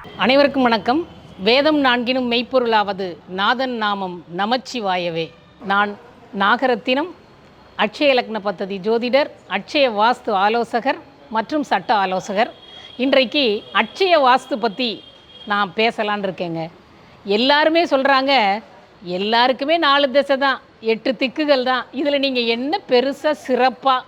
அனைவருக்கும் வணக்கம். வேதம் நான்கினும் மெய்ப்பொருளாவது நாதன் நாமம் நமச்சிவாயவே. நான் நாகரத்தினம் அட்சய லக்ன பத்ததி ஜோதிடர் அட்சய வாஸ்து ஆலோசகர் மற்றும் சட்ட ஆலோசகர். இன்றைக்கு அட்சய வாஸ்து பற்றி நான் பேசலான் இருக்கேங்க. எல்லாருமே சொல்கிறாங்க எல்லாருக்குமே நாலு திசை தான் எட்டு திக்குகள் தான். இதில் நீங்கள் என்ன பெருசாக சிறப்பாக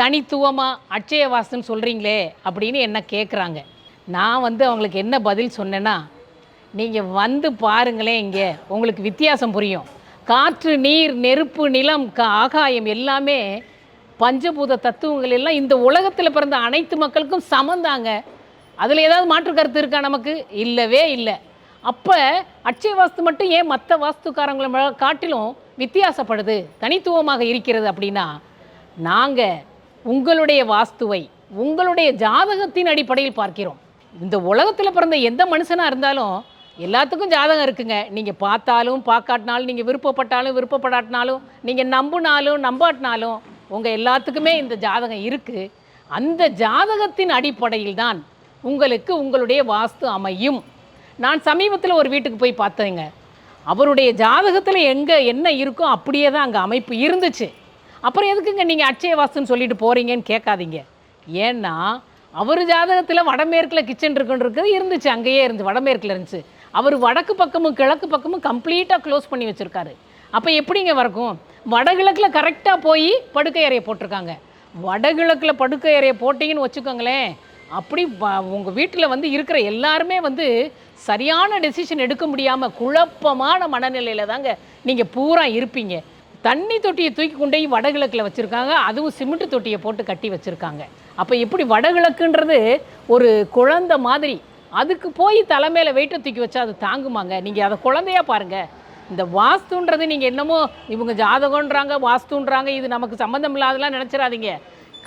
தனித்துவமாக அட்சய வாஸ்துன்னு சொல்கிறீங்களே அப்படின்னு என்ன கேட்குறாங்க நான் வந்து அவங்களுக்கு என்ன பதில் சொன்னேன்னா நீங்கள் வந்து பாருங்களேன் இங்கே உங்களுக்கு வித்தியாசம் புரியும். காற்று நீர் நெருப்பு நிலம் க ஆகாயம் எல்லாமே பஞ்சபூத தத்துவங்கள் எல்லாம் இந்த உலகத்தில் பிறந்த அனைத்து மக்களுக்கும் சமந்தாங்க. அதில் ஏதாவது மாற்று கருத்து இருக்கா நமக்கு? இல்லவே இல்லை. அப்போ அட்சய வாஸ்து மட்டும் ஏன் மற்ற வாஸ்துக்காரங்களை காட்டிலும் வித்தியாசப்படுது தனித்துவமாக இருக்கிறது அப்படின்னா நாங்கள் உங்களுடைய வாஸ்துவை உங்களுடைய ஜாதகத்தின் அடிப்படையில் பார்க்கிறோம். இந்த உலகத்தில் பிறந்த எந்த மனுஷனாக இருந்தாலும் எல்லாத்துக்கும் ஜாதகம் இருக்குங்க. நீங்கள் பார்த்தாலும் பார்க்காட்டினாலும் நீங்கள் விருப்பப்பட்டாலும் விருப்பப்படாட்டினாலும் நீங்கள் நம்பினாலும் நம்பாட்டினாலும் உங்கள் எல்லாத்துக்குமே இந்த ஜாதகம் இருக்குது அந்த ஜாதகத்தின் அடிப்படையில் தான் உங்களுக்கு உங்களுடைய வாஸ்து அமையும். நான் சமீபத்தில் ஒரு வீட்டுக்கு போய் பார்த்தேங்க. அவருடைய ஜாதகத்தில் எங்கே என்ன இருக்கோ அப்படியே தான் அங்கே அமைப்பு இருந்துச்சு. அப்புறம் எதுக்குங்க நீங்கள் அட்சய வாஸ்துன்னு சொல்லிட்டு போகிறீங்கன்னு கேட்காதீங்க. ஏன்னா அவர் ஜாதகத்தில் வடமேற்கில் கிச்சன் இருக்குன்னு இருக்குது இருந்துச்சு அங்கேயே இருந்து வடமேற்கில் இருந்துச்சு. அவர் வடக்கு பக்கமும் கிழக்கு பக்கமும் கம்ப்ளீட்டாக க்ளோஸ் பண்ணி வச்சுருக்காரு. அப்போ எப்படிங்க வரக்கும் வடகிழக்கில் கரெக்டாக போய் படுக்கை அறையை போட்டிருக்காங்க. வடகிழக்கில் படுக்கை அறையை போட்டிங்கன்னு வச்சுக்கோங்களேன் அப்படி உங்கள் வீட்டில் வந்து இருக்கிற எல்லாருமே வந்து சரியான டெசிஷன் எடுக்க முடியாமல் குழப்பமான மனநிலையில் தாங்க நீங்கள் பூரா இருப்பீங்க. தண்ணி தொட்டியை தூக்கி கொண்டு போய் வடகிழக்கில் வச்சுருக்காங்க. அதுவும் சிமெண்ட் தொட்டியை போட்டு கட்டி வச்சுருக்காங்க. அப்போ எப்படி வடகிழக்குன்றது ஒரு குழந்தை மாதிரி அதுக்கு போய் தலைமையில் வெயிட்டை தூக்கி வச்சா அது தாங்குமாங்க? நீங்கள் அதை குழந்தையா பாருங்கள் இந்த வாஸ்துன்றது நீங்கள் என்னமோ இவங்க ஜாதகன்றாங்க வாஸ்துன்றாங்க இது நமக்கு சம்மந்தம் இல்லாதெல்லாம் நினச்சிடாதீங்க.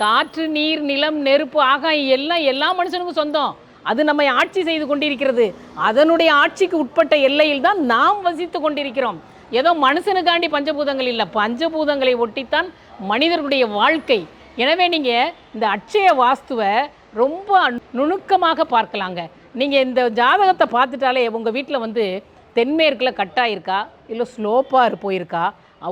காற்று நீர் நிலம் நெருப்பு ஆகாயம் எல்லாம் எல்லா மனுஷனுக்கும் சொந்தம். அது நம்மை ஆட்சி செய்து கொண்டிருக்கிறது. அதனுடைய ஆட்சிக்கு உட்பட்ட எல்லையில் தான் நாம் வசித்து கொண்டிருக்கிறோம். ஏதோ மனுஷனுக்காண்டி பஞ்சபூதங்கள் இல்லை. பஞ்சபூதங்களை ஒட்டித்தான் மனிதர்களுடைய வாழ்க்கை. எனவே நீங்கள் இந்த அட்சய வாஸ்துவை ரொம்ப நுணுக்கமாக பார்க்கலாங்க. நீங்கள் இந்த ஜாதகத்தை பார்த்துட்டாலே உங்கள் வீட்டில் வந்து தென்மேற்கில் கட்டாயிருக்கா இல்லை ஸ்லோப்பாக போயிருக்கா?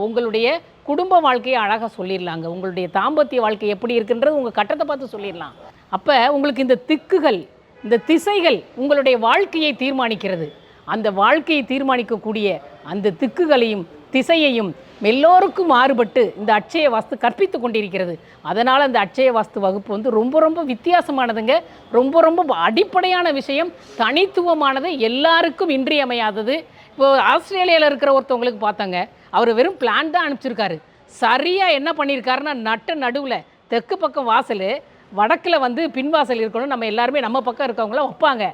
உங்களுடைய குடும்ப வாழ்க்கையை அழகாக சொல்லிடலாங்க. உங்களுடைய தாம்பத்திய வாழ்க்கை எப்படி இருக்குன்றது உங்கள் கட்டத்தை பார்த்து சொல்லிடலாம். அப்போ உங்களுக்கு இந்த திக்குகள் இந்த திசைகள் உங்களுடைய வாழ்க்கையை தீர்மானிக்கிறது. அந்த வாழ்க்கையை தீர்மானிக்கக்கூடிய அந்த திக்குகளையும் திசையையும் எல்லோருக்கும் மாறுபட்டு இந்த அட்சய வாஸ்து கற்பித்து கொண்டிருக்கிறது. அதனால் அந்த அட்சய வாஸ்து வகுப்பு வந்து ரொம்ப ரொம்ப வித்தியாசமானதுங்க. ரொம்ப ரொம்ப அடிப்படையான விஷயம். தனித்துவமானது எல்லாருக்கும் இன்றியமையாதது. இப்போ ஆஸ்திரேலியாவில் இருக்கிற ஒருத்தவங்களுக்கு பார்த்தாங்க. அவர் வெறும் பிளான் தான் அனுப்பிச்சிருக்காரு. சரியாக என்ன பண்ணியிருக்காருன்னா நட்ட நடுவில் தெற்கு பக்கம் வாசல் வடக்கில் வந்து பின்வாசல் இருக்கணும். நம்ம எல்லாருமே நம்ம பக்கம் இருக்கவங்கள வைப்பாங்க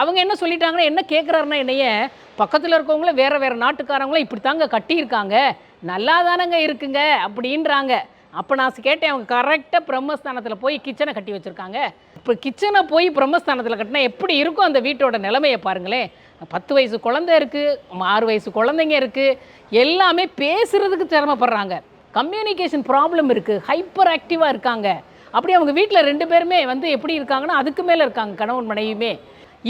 அவங்க என்ன சொல்லிட்டாங்கன்னா என்ன கேட்குறாருன்னா என்னைய பக்கத்தில் இருக்கவங்களும் வேறு வேறு நாட்டுக்காரங்களும் இப்படி தாங்க கட்டியிருக்காங்க. நல்லா தானங்க இருக்குங்க அப்படின்றாங்க. அப்போ நான் கேட்டேன் அவங்க கரெக்டாக பிரம்மஸ்தானத்தில் போய் கிச்சனை கட்டி வச்சுருக்காங்க. இப்போ கிச்சனை போய் பிரம்மஸ்தானத்தில் கட்டினா எப்படி இருக்கும் அந்த வீட்டோட நிலைமையை பாருங்களேன். பத்து வயசு குழந்தை இருக்குது ஆறு வயசு குழந்தைங்க இருக்குது எல்லாமே பேசுகிறதுக்கு சிரமப்படுறாங்க. கம்யூனிகேஷன் ப்ராப்ளம் இருக்குது ஹைப்பர் ஆக்டிவாக இருக்காங்க. அப்படி அவங்க வீட்டில் ரெண்டு பேருமே வந்து எப்படி இருக்காங்கன்னா அதுக்கு மேலே இருக்காங்க கணவன் மனைவியுமே.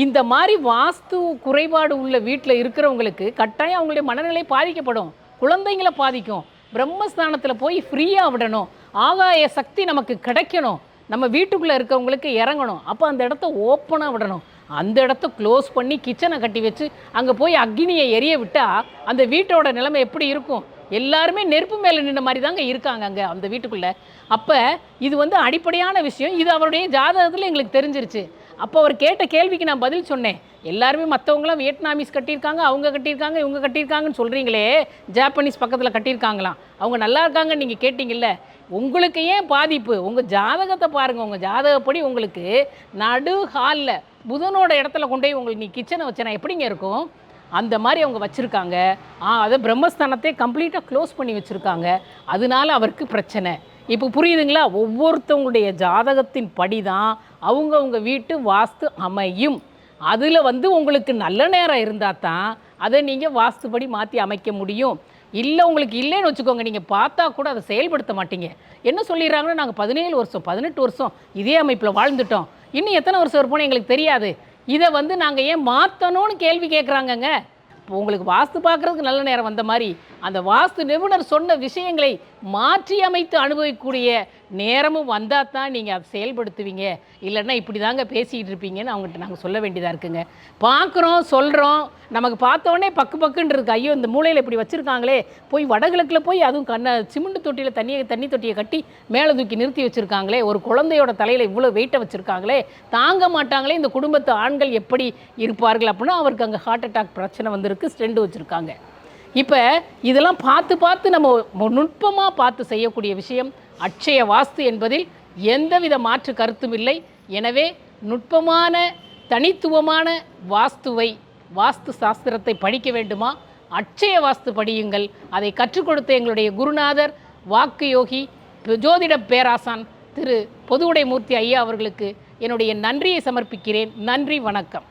இந்த மாதிரி வாஸ்து குறைபாடு உள்ள வீட்டில் இருக்கிறவங்களுக்கு கட்டாயம் அவங்களுடைய மனநிலை பாதிக்கப்படும். குழந்தைங்களை பாதிக்கும். பிரம்மஸ்தானத்தில் போய் ஃப்ரீயாக விடணும். ஆகாய சக்தி நமக்கு கிடைக்கணும். நம்ம வீட்டுக்குள்ளே இருக்கவங்களுக்கு இறங்கணும். அப்போ அந்த இடத்த ஓப்பனாக விடணும். அந்த இடத்த க்ளோஸ் பண்ணி கிச்சனை கட்டி வச்சு அங்கே போய் அக்னியை எரிய விட்டால் அந்த வீட்டோட நிலைமை எப்படி இருக்கும்? எல்லாருமே நெருப்பு மேலே நின்ன மாதிரி தாங்க இருக்காங்க அங்கே அந்த வீட்டுக்குள்ளே. அப்போ இது வந்து அடிப்படையான விஷயம். இது அவருடைய ஜாதகத்தில் எங்களுக்கு தெரிஞ்சிருச்சு. அப்போ அவர் கேட்ட கேள்விக்கு நான் பதில் சொன்னேன். எல்லாருமே மற்றவங்களாம் வியட்நாமீஸ் கட்டியிருக்காங்க அவங்க கட்டியிருக்காங்க இவங்க கட்டியிருக்காங்கன்னு சொல்கிறீங்களே ஜாப்பனீஸ் பக்கத்தில் கட்டியிருக்காங்களாம். அவங்க நல்லா இருக்காங்கன்னு நீங்கள் கேட்டிங்கல்ல. உங்களுக்கு ஏன் பாதிப்பு? உங்கள் ஜாதகத்தை பாருங்கள் உங்கள் ஜாதகப்படி உங்களுக்கு நடு ஹாலில் புதனோட இடத்துல கொண்டு போய் உங்களுக்கு நீ கிச்சனை வச்சேன்னா எப்படிங்க இருக்கும்? அந்த மாதிரி அவங்க வச்சுருக்காங்க. அதை பிரம்மஸ்தானத்தை கம்ப்ளீட்டாக க்ளோஸ் பண்ணி வச்சுருக்காங்க. அதனால அவருக்கு பிரச்சனை. இப்போ புரியுதுங்களா? ஒவ்வொருத்தவங்களுடைய ஜாதகத்தின் படி தான் அவங்கவுங்க வீட்டு வாஸ்து அமையும். அதில் வந்து உங்களுக்கு நல்ல நேரம் இருந்தால் தான் அதை நீங்கள் வாஸ்துபடி மாற்றி அமைக்க முடியும். இல்லை உங்களுக்கு இல்லைன்னு வச்சுக்கோங்க. நீங்கள் பார்த்தா கூட அதை செயல்படுத்த மாட்டீங்க. என்ன சொல்லிடுறாங்கன்னா நாங்கள் பதினேழு வருஷம் பதினெட்டு வருஷம் இதே அமைப்பில் வாழ்ந்துட்டோம். இன்னும் எத்தனை வருஷம் இருப்போம்னு எங்களுக்கு தெரியாது. இதை வந்து நாங்கள் ஏன் மாற்றணும்னு கேள்வி கேட்குறாங்கங்க இப்போ உங்களுக்கு வாஸ்து பார்க்குறதுக்கு நல்ல நேரம் வந்த மாதிரி அந்த வாஸ்து நிபுணர் சொன்ன விஷயங்களை மாற்றி அமைத்து அனுபவிக்கக்கூடிய நேரமும் வந்தால் தான் நீங்கள் அதை செயல்படுத்துவீங்க. இல்லைன்னா இப்படி தாங்க பேசிகிட்டு இருப்பீங்கன்னு அவங்ககிட்ட நாங்கள் சொல்ல வேண்டியதாக இருக்குங்க. பார்க்குறோம் சொல்கிறோம் நமக்கு பார்த்தோன்னே பக்கு பக்குன்னு இருக்குது ஐயோ இந்த மூலையில் இப்படி வச்சுருக்காங்களே. போய் வடகிழக்கில் போய் அதுவும் கண்ண சிமெண்ட் தொட்டியில் தண்ணியை தண்ணி தொட்டியை கட்டி மேலே தூக்கி நிறுத்தி வச்சுருக்காங்களே. ஒரு குழந்தையோட தலையில் இவ்வளோ வெயிட்டை வச்சுருக்காங்களே. தாங்க மாட்டாங்களே. இந்த குடும்பத்து ஆண்கள் எப்படி இருப்பார்கள் அப்படின்னா அவருக்கு அங்கே ஹார்ட் அட்டாக் பிரச்சனை வந்திருக்கு. ஸ்டெண்டு வச்சுருக்காங்க. இப்போ இதெல்லாம் பார்த்து பார்த்து நம்ம நுட்பமாக பார்த்து செய்யக்கூடிய விஷயம் அட்சய வாஸ்து என்பதில் எந்தவித மாற்று கருத்தும் இல்லை. எனவே நுட்பமான தனித்துவமான வாஸ்துவை வாஸ்து சாஸ்திரத்தை படிக்க வேண்டுமா? அட்சய வாஸ்து படியுங்கள். அதை கற்றுக் கொடுத்த எங்களுடைய குருநாதர் வாக்கு யோகி ஜோதிட பேராசான் திரு. பொதுவுடை மூர்த்தி ஐயா அவர்களுக்கு என்னுடைய நன்றியை சமர்ப்பிக்கிறேன். நன்றி வணக்கம்.